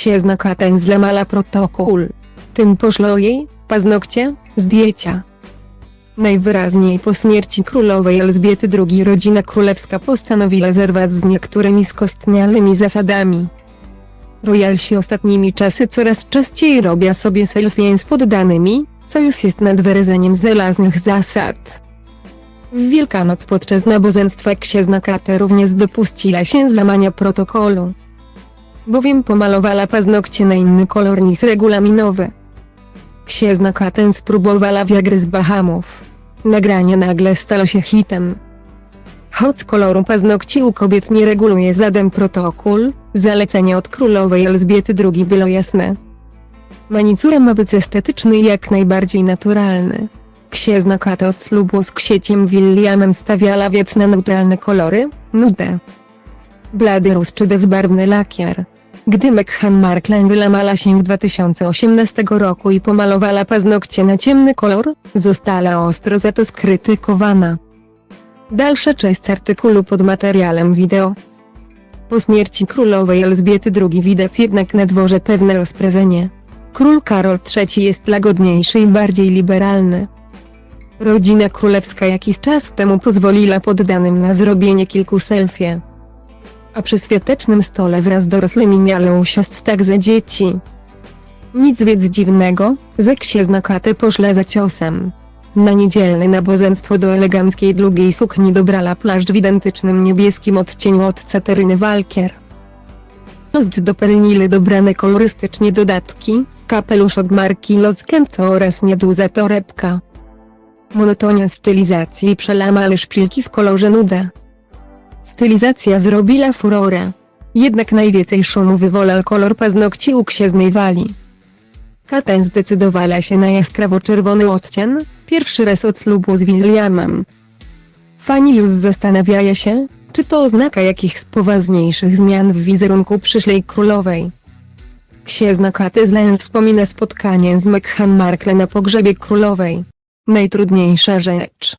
Księżna Katen złamała protokół. Tym poszło jej, paznokcie, zdjęcia. Najwyraźniej po śmierci królowej Elżbiety II rodzina królewska postanowiła zerwać z niektórymi skostniałymi zasadami. Royalsi ostatnimi czasy coraz częściej robią sobie selfie z poddanymi, co już jest nadwyrażeniem żelaznych zasad. W Wielkanoc podczas nabożeństwa księżna Kate również dopuściła się złamania protokolu. Bowiem pomalowała paznokcie na inny kolor niż regulaminowy. Księżna Katen spróbowała wiagry z Bahamów. Nagranie nagle stało się hitem. Choć koloru paznokci u kobiet nie reguluje żaden protokół, zalecenie od królowej Elżbiety II było jasne. Manicura ma być estetyczny i jak najbardziej naturalny. Księżna Kata od ślubu z księciem Williamem stawiała więc na neutralne kolory, nudę. Blady róż czy bezbarwny lakier. Gdy Meghan Markle wylamała się w 2018 roku i pomalowała paznokcie na ciemny kolor, została ostro za to skrytykowana. Dalsza część artykułu pod materiałem wideo. Po śmierci królowej Elżbiety II widać jednak na dworze pewne rozprezenie. Król Karol III jest lagodniejszy i bardziej liberalny. Rodzina królewska jakiś czas temu pozwoliła poddanym na zrobienie kilku selfie. A przy świątecznym stole wraz z dorosłymi miały usiąść także dzieci. Nic więc dziwnego, że księżna Katę poszła za ciosem. Na niedzielne nabożeństwo do eleganckiej długiej sukni dobrała płaszcz w identycznym niebieskim odcieniu od Cateryny Walkier. Lost dopełnili dobrane kolorystycznie dodatki, kapelusz od marki Lockento oraz nieduza torebka. Monotonia stylizacji przelamale szpilki w kolorze nude. Stylizacja zrobiła furorę. Jednak najwięcej szumu wywołał kolor paznokci u księżnej Wali. Katen zdecydowała się na jaskrawo-czerwony odcień, pierwszy raz od ślubu z Williamem. Fani już zastanawiają się, czy to oznaka jakichś poważniejszych zmian w wizerunku przyszłej królowej. Księżna Katy Zleń wspomina spotkanie z Meghan Markle na pogrzebie królowej. Najtrudniejsza rzecz,